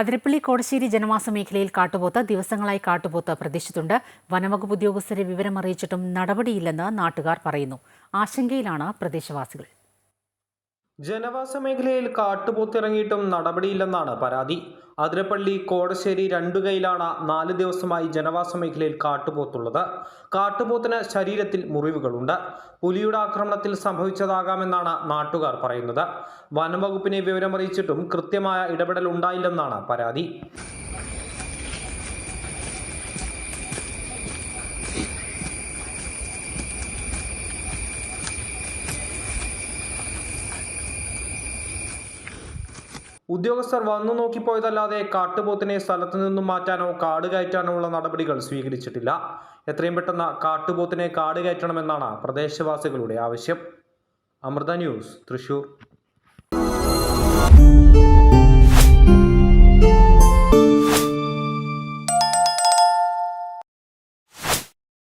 അതിരപ്പള്ളി കോടശ്ശേരി ജനവാസ മേഖലയിൽ കാട്ടുപോത്ത് ദിവസങ്ങളായി കാട്ടുപോത്ത് പ്രതീക്ഷിച്ചിട്ടുണ്ട്. വനവകുപ്പ് ഉദ്യോഗസ്ഥരെ വിവരമറിയിച്ചിട്ടും നടപടിയില്ലെന്ന് നാട്ടുകാർ പറയുന്നു. ആശങ്കയിലാണ് പ്രദേശവാസികൾ. ജനവാസ മേഖലയിൽ കാട്ടുപോത്തിറങ്ങിയിട്ടും നടപടിയില്ലെന്നാണ് പരാതി. അതിരപ്പള്ളി കോടശ്ശേരി രണ്ടുകൈയിലാണ് നാല് ദിവസമായി ജനവാസ മേഖലയിൽ കാട്ടുപോത്തുള്ളത്. കാട്ടുപോത്തിന് ശരീരത്തിൽ മുറിവുകളുണ്ട്. പുലിയുടെ ആക്രമണത്തിൽ സംഭവിച്ചതാകാമെന്നാണ് നാട്ടുകാർ പറയുന്നത്. വനംവകുപ്പിനെ വിവരമറിയിച്ചിട്ടും കൃത്യമായ ഇടപെടൽ ഉണ്ടായില്ലെന്നാണ് പരാതി. ഉദ്യോഗസ്ഥർ വന്നു നോക്കിപ്പോയതല്ലാതെ കാട്ടുപോത്തിനെ സ്ഥലത്തു നിന്നും മാറ്റാനോ കാട് കയറ്റാനോ ഉള്ള നടപടികൾ സ്വീകരിച്ചിട്ടില്ല. എത്രയും പെട്ടെന്ന് കാട്ടുപോത്തിനെ കാട് കയറ്റണമെന്നാണ് പ്രദേശവാസികളുടെ ആവശ്യം. അമൃത ന്യൂസ് തൃശൂർ.